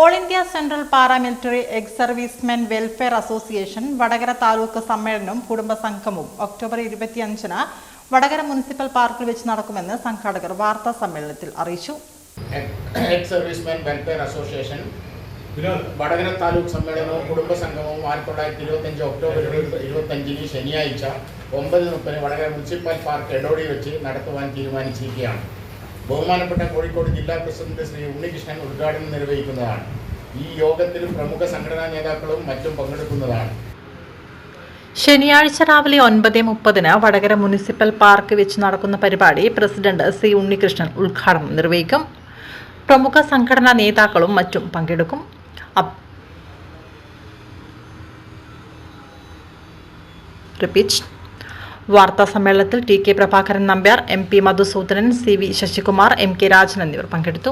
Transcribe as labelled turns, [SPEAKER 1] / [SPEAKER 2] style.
[SPEAKER 1] All India central paramilitary ex servicemen welfare association Vadakara taluk സമ്മേളനവും കുടുംബസംഗമവും October ഇരുപത്തിയഞ്ചിന് Vadakara municipal പാർക്കിൽ വെച്ച് നടക്കുമെന്ന് സംഘാടകർ വാർത്താ സമ്മേളനത്തിൽ അറിയിച്ചു.
[SPEAKER 2] Ex welfare association Vadakara taluk സമ്മേളനവും കുടുംബസംഗമവും ആയിരത്തി തൊള്ളായിരത്തി ഇരുപത്തഞ്ച് ഒക്ടോബർ ഇരുപത്തി- ഇരുപത്തഞ്ചിന് ശനിയാഴ്ച ഒമ്പത് മുപ്പതിന് വടകര മുനിസിപ്പൽ പാർക്ക് എടോടി വെച്ച് നടത്തുവാൻ തീരുമാനിച്ചിരിക്കുകയാണ്. ബഹുമാനപ്പെട്ട കോഴിക്കോട് ജില്ലാ പ്രസിഡന്റ് ശ്രീ ഉണ്ണികൃഷ്ണൻ ഉദ്ഘാടനം നിർവഹിക്കുന്നതാണ്. ഈ യോഗത്തിൽ പ്രമുഖ സംഘടനാ നേതാക്കളും മറ്റും പങ്കെടുക്കുന്നതാണ്.
[SPEAKER 1] ശനിയാഴ്ച രാവിലെ ഒൻപത് മുപ്പതിന് വടകര മുനിസിപ്പൽ പാർക്ക് വെച്ച് നടക്കുന്ന പരിപാടി പ്രസിഡന്റ് സി ഉണ്ണികൃഷ്ണൻ ഉദ്ഘാടനം നിർവഹിക്കും. പ്രമുഖ സംഘടനാ നേതാക്കളും മറ്റും പങ്കെടുക്കും. അപ്- വാർത്താ സമ്മേളനത്തിൽ T K Prabhakaran Nambiar M P Madhusudanan C V Sasikumar M K Rajan എന്നിവർ പങ്കെടുത്തു.